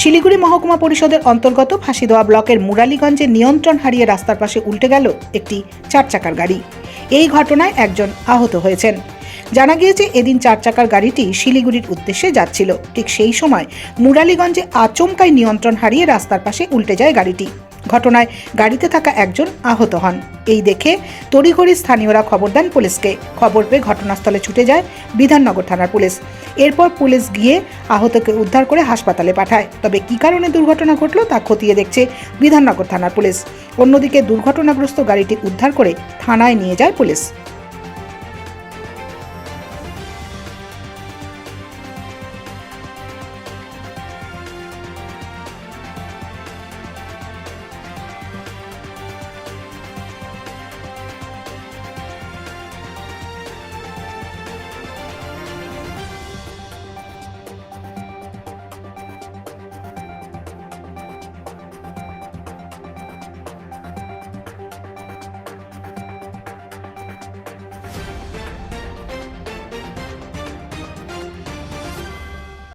শিলিগুড়ি মহকুমা পরিষদের অন্তর্গত ফাঁসিদোয়া ব্লকের মুরালীগঞ্জে নিয়ন্ত্রণ হারিয়ে রাস্তার পাশে উল্টে গেল একটি চার চাকার গাড়ি। এই ঘটনায় একজন আহত হয়েছেন। জানা গিয়েছে, এদিন চার চাকার গাড়িটি শিলিগুড়ির উদ্দেশ্যে যাচ্ছিল। ঠিক সেই সময় মুরালীগঞ্জে আচমকাই নিয়ন্ত্রণ হারিয়ে রাস্তার পাশে উল্টে যায় গাড়িটি। ঘটনায় গাড়িতে থাকা একজন আহত হন। এই দেখে তড়িঘড়ি স্থানীয়রা খবর দেন পুলিশকে। খবর পেয়ে ঘটনাস্থলে ছুটে যায় বিধাননগর থানার পুলিশ। এরপর পুলিশ গিয়ে আহতকে উদ্ধার করে হাসপাতালে পাঠায়। তবে কি কারণে দুর্ঘটনা ঘটল তা খতিয়ে দেখছে বিধাননগর থানার পুলিশ। অন্যদিকে দুর্ঘটনাগ্রস্ত গাড়িটি উদ্ধার করে থানায় নিয়ে যায় পুলিশ।